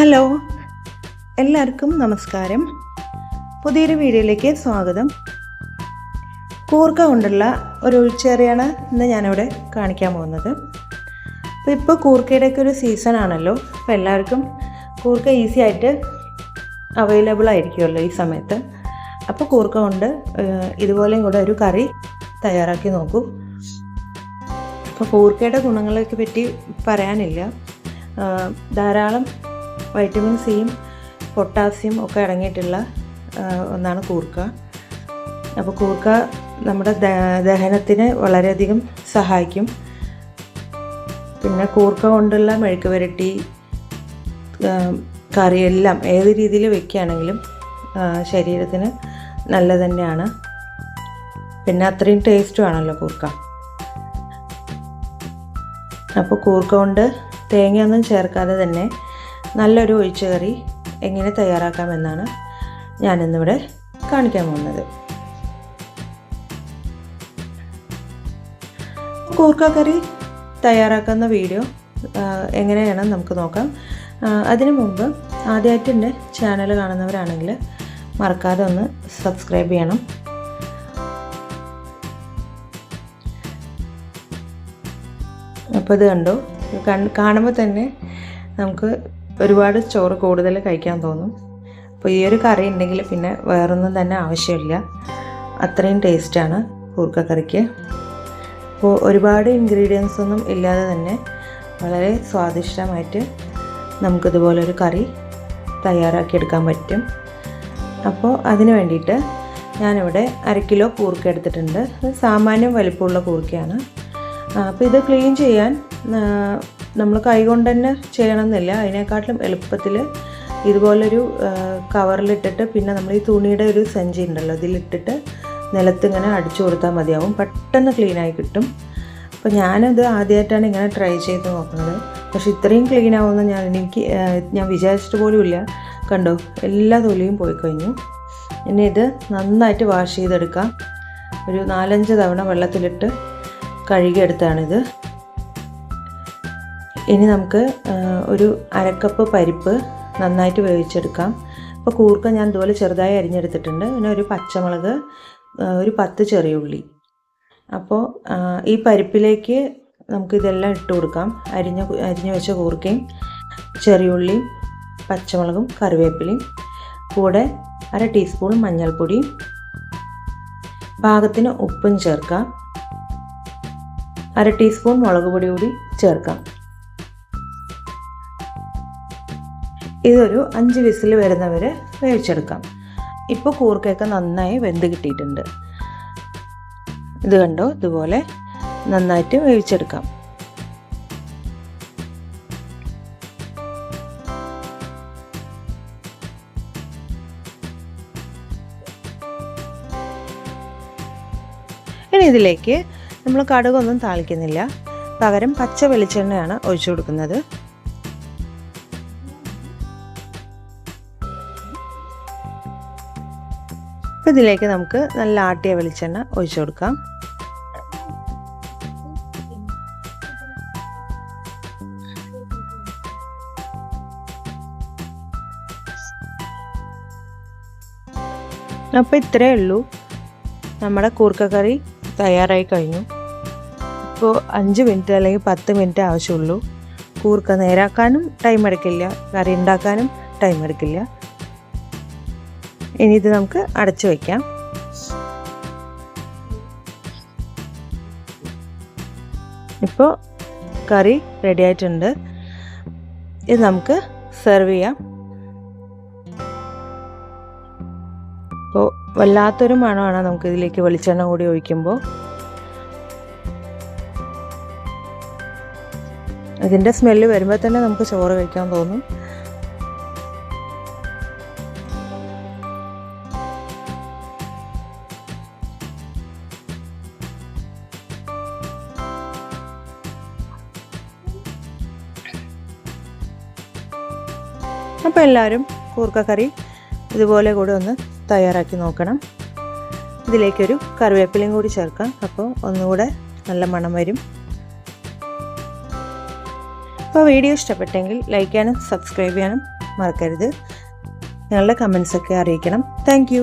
Hello എല്ലാവർക്കും നമസ്കാരം. പുതിയൊരു വീഡിയോയിലേക്ക് സ്വാഗതം. കൂർക്ക കൊണ്ടുള്ള ഒരു ഉൾച്ചേറിയാണ് ഇന്ന് ഞാനിവിടെ കാണിക്കാൻ പോകുന്നത്. അപ്പോൾ ഇപ്പോൾ കൂർക്കയുടെയൊക്കെ ഒരു സീസൺ ആണല്ലോ. അപ്പോൾ എല്ലാവർക്കും കൂർക്ക ഈസി ആയിട്ട് അവൈലബിൾ ആയിരിക്കുമല്ലോ ഈ സമയത്ത്. അപ്പോൾ കൂർക്ക കൊണ്ട് ഇതുപോലെയും കൂടെ ഒരു കറി തയ്യാറാക്കി നോക്കൂ. അപ്പോൾ കൂർക്കയുടെ ഗുണങ്ങളെയൊക്കെ പറ്റി പറയാനില്ല. ധാരാളം വൈറ്റമിൻ സിയും പൊട്ടാസ്യം ഒക്കെ അടങ്ങിയിട്ടുള്ള ഒന്നാണ് കൂർക്ക. അപ്പോൾ കൂർക്ക നമ്മുടെ ദഹനത്തിന് വളരെയധികം സഹായിക്കും. പിന്നെ കൂർക്ക കൊണ്ടുള്ള മെഴുക്ക് പുരട്ടി കറി കറിയെല്ലാം ഏത് രീതിയിൽ വെക്കുകയാണെങ്കിലും ശരീരത്തിന് നല്ല തന്നെയാണ്. പിന്നെ അത്രയും ടേസ്റ്റും ആണല്ലോ കൂർക്ക. അപ്പോൾ കൂർക്ക കൊണ്ട് തേങ്ങയൊന്നും ചേർക്കാതെ തന്നെ നല്ലൊരു ഒഴിച്ചു കറി എങ്ങനെ തയ്യാറാക്കാമെന്നാണ് ഞാനിന്നിവിടെ കാണിക്കാൻ പോകുന്നത്. കൂർക്ക കറി തയ്യാറാക്കുന്ന വീഡിയോ എങ്ങനെയാണ് നമുക്ക് നോക്കാം. അതിനു മുമ്പ് ആദ്യമായിട്ട് എന്റെ ചാനൽ കാണുന്നവരാണെങ്കിൽ മറക്കാതെ ഒന്ന് സബ്സ്ക്രൈബ് ചെയ്യണം. അപ്പോൾ ഇത് കണ്ടു? കാണുമ്പോൾ തന്നെ നമുക്ക് ഒരുപാട് ചോറ് കൂടുതൽ കഴിക്കാൻ തോന്നും. അപ്പോൾ ഈ ഒരു കറി ഉണ്ടെങ്കിൽ പിന്നെ വേറൊന്നും തന്നെ ആവശ്യമില്ല. അത്രയും ടേസ്റ്റാണ് കൂർക്കക്കറിക്ക്. അപ്പോൾ ഒരുപാട് ഇൻഗ്രീഡിയൻസ് ഒന്നും ഇല്ലാതെ തന്നെ വളരെ സ്വാദിഷ്ടമായിട്ട് നമുക്കിതുപോലൊരു കറി തയ്യാറാക്കിയെടുക്കാൻ പറ്റും. അപ്പോൾ അതിന് വേണ്ടിയിട്ട് ഞാനിവിടെ അര കിലോ കൂർക്ക എടുത്തിട്ടുണ്ട്. സാമാന്യം വലിപ്പമുള്ള കൂർക്കയാണ്. അപ്പോൾ ഇത് ക്ലീൻ ചെയ്യാൻ നമ്മൾ കൈകൊണ്ട് തന്നെ ചെയ്യണമെന്നില്ല. അതിനെക്കാട്ടിലും എളുപ്പത്തിൽ ഇതുപോലൊരു കവറിലിട്ടിട്ട് പിന്നെ നമ്മൾ ഈ തുണിയുടെ ഒരു സഞ്ചി ഉണ്ടല്ലോ അതിലിട്ടിട്ട് നിലത്ത് ഇങ്ങനെ അടിച്ചു കൊടുത്താൽ മതിയാവും. പെട്ടെന്ന് ക്ലീനായി കിട്ടും. അപ്പോൾ ഞാനത് ആദ്യമായിട്ടാണ് ഇങ്ങനെ ട്രൈ ചെയ്ത് നോക്കുന്നത്. പക്ഷെ ഇത്രയും ക്ലീൻ ആവുമെന്ന് ഞാൻ എനിക്ക് ഞാൻ വിചാരിച്ചിട്ട് പോലുമില്ല കണ്ടോ എല്ലാ തൊലിയും പോയി കഴിഞ്ഞു. ഇനി ഇത് നന്നായിട്ട് വാഷ് ചെയ്തെടുക്കാം. ഒരു നാലഞ്ച് തവണ വെള്ളത്തിലിട്ട് കഴുകിയെടുത്താണിത്. ഇനി നമുക്ക് ഒരു അരക്കപ്പ് പരിപ്പ് നന്നായിട്ട് വേവിച്ചെടുക്കാം. അപ്പോൾ കൂർക്ക ഞാൻ ഇതുപോലെ ചെറുതായി അരിഞ്ഞെടുത്തിട്ടുണ്ട്. പിന്നെ ഒരു പച്ചമുളക് ഒരു പത്ത് ചെറിയ ഉള്ളി. അപ്പോൾ ഈ പരിപ്പിലേക്ക് നമുക്കിതെല്ലാം ഇട്ട് കൊടുക്കാം. അരിഞ്ഞ അരിഞ്ഞു വെച്ച കൂർക്കയും ചെറിയുള്ളിയും പച്ചമുളകും കറിവേപ്പിലയും കൂടെ അര ടീസ്പൂൺ മഞ്ഞൾപ്പൊടിയും പാകത്തിന് ഉപ്പും ചേർക്കാം. അര ടീസ്പൂൺ മുളക് പൊടി കൂടി ചേർക്കാം. ഇതൊരു അഞ്ച് വിസിൽ വരുന്നവരെ വേവിച്ചെടുക്കാം. ഇപ്പോൾ കൂർക്കയൊക്കെ നന്നായി വെന്ത് കിട്ടിയിട്ടുണ്ട്. ഇത് കണ്ടോ? ഇതുപോലെ നന്നായിട്ട് വേവിച്ചെടുക്കാം. ഇനി ഇതിലേക്ക് നമ്മൾ കടുകൊന്നും താളിക്കുന്നില്ല. പകരം പച്ച വെളിച്ചെണ്ണയാണ് ഒഴിച്ചു കൊടുക്കുന്നത്. അപ്പോൾ ഇതിലേക്ക് നമുക്ക് നല്ല ആട്ടിയ വെളിച്ചെണ്ണ ഒഴിച്ചു കൊടുക്കാം. അപ്പോൾ ഇത്രയേ ഉള്ളൂ. നമ്മുടെ കൂർക്കക്കറി തയ്യാറായി കഴിഞ്ഞു. ഇപ്പോൾ അഞ്ച് മിനിറ്റ് അല്ലെങ്കിൽ പത്ത് മിനിറ്റ് ആവശ്യമുള്ളൂ. കൂർക്ക നേരാക്കാനും ടൈം എടുക്കില്ല. കറി ഉണ്ടാക്കാനും ടൈം എടുക്കില്ല. ഇനി ഇത് നമുക്ക് അടച്ചു വയ്ക്കാം. ഇപ്പോൾ കറി റെഡി ആയിട്ടുണ്ട്. ഇത് നമുക്ക് സെർവ് ചെയ്യാം. അപ്പോൾ വല്ലാത്തൊരു മണമാണ് നമുക്ക് ഇതിലേക്ക് വെളിച്ചെണ്ണ കൂടി ഒഴിക്കുമ്പോൾ. ഇതിന്റെ സ്മെല്ല് വരുമ്പോൾ തന്നെ നമുക്ക് ചോറ് കഴിക്കാൻ തോന്നും. അപ്പോൾ എല്ലാവരും കൂർക്കക്കറി ഇതുപോലെ കൂടെ ഒന്ന് തയ്യാറാക്കി നോക്കണം. ഇതിലേക്കൊരു കറിവേപ്പിലയും കൂടി ചേർക്കാം. അപ്പോൾ ഒന്നുകൂടെ നല്ല മണം വരും. അപ്പോൾ വീഡിയോ ഇഷ്ടപ്പെട്ടെങ്കിൽ ലൈക്ക് ചെയ്യാനും സബ്സ്ക്രൈബ് ചെയ്യാനും മറക്കരുത്. നിങ്ങളുടെ കമൻസൊക്കെ അറിയിക്കണം. താങ്ക്